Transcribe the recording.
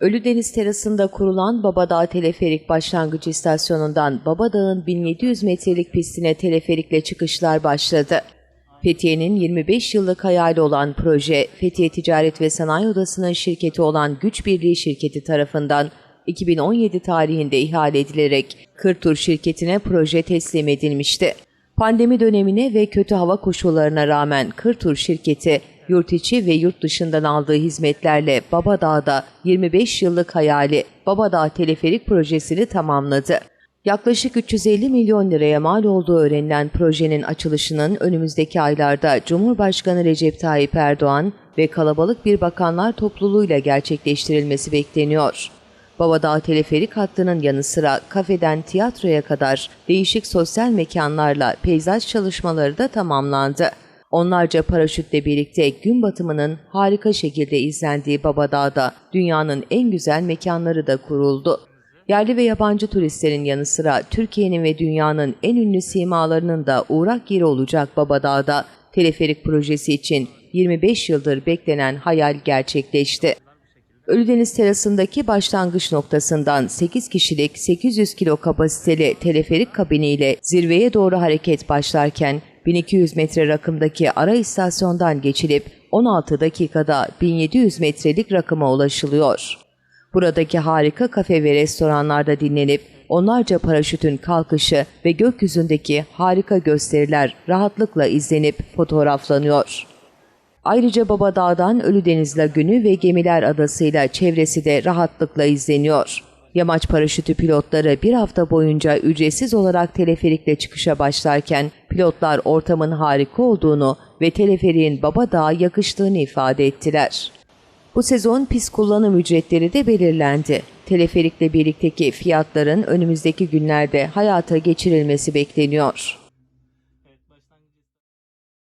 Ölüdeniz terasında kurulan Babadağ Teleferik Başlangıç İstasyonu'ndan Babadağ'ın 1700 metrelik pistine teleferikle çıkışlar başladı. Fethiye'nin 25 yıllık hayali olan proje, Fethiye Ticaret ve Sanayi Odası'nın şirketi olan Güç Birliği şirketi tarafından 2017 tarihinde ihale edilerek Kırtur şirketine proje teslim edilmişti. Pandemi dönemine ve kötü hava koşullarına rağmen Kırtur şirketi yurt içi ve yurt dışından aldığı hizmetlerle Babadağ'da 25 yıllık hayali Babadağ Teleferik projesini tamamladı. Yaklaşık 350 milyon liraya mal olduğu öğrenilen projenin açılışının önümüzdeki aylarda Cumhurbaşkanı Recep Tayyip Erdoğan ve kalabalık bir bakanlar topluluğuyla gerçekleştirilmesi bekleniyor. Babadağ teleferik hattının yanı sıra kafeden tiyatroya kadar değişik sosyal mekanlarla peyzaj çalışmaları da tamamlandı. Onlarca paraşütle birlikte gün batımının harika şekilde izlendiği Babadağ'da dünyanın en güzel mekanları da kuruldu. Yerli ve yabancı turistlerin yanı sıra Türkiye'nin ve dünyanın en ünlü simalarının da uğrak yeri olacak Babadağ'da teleferik projesi için 25 yıldır beklenen hayal gerçekleşti. Ölüdeniz terasındaki başlangıç noktasından 8 kişilik 800 kilo kapasiteli teleferik kabiniyle zirveye doğru hareket başlarken 1200 metre rakımdaki ara istasyondan geçilip 16 dakikada 1700 metrelik rakıma ulaşılıyor. Buradaki harika kafe ve restoranlarda dinlenip onlarca paraşütün kalkışı ve gökyüzündeki harika gösteriler rahatlıkla izlenip fotoğraflanıyor. Ayrıca Babadağ'dan Ölüdeniz Lagünü ve Gemiler Adası'yla çevresi de rahatlıkla izleniyor. Yamaç paraşütü pilotları bir hafta boyunca ücretsiz olarak teleferikle çıkışa başlarken pilotlar ortamın harika olduğunu ve teleferiğin Babadağ'a yakıştığını ifade ettiler. Bu sezon pist kullanım ücretleri de belirlendi. Teleferikle birlikteki fiyatların önümüzdeki günlerde hayata geçirilmesi bekleniyor.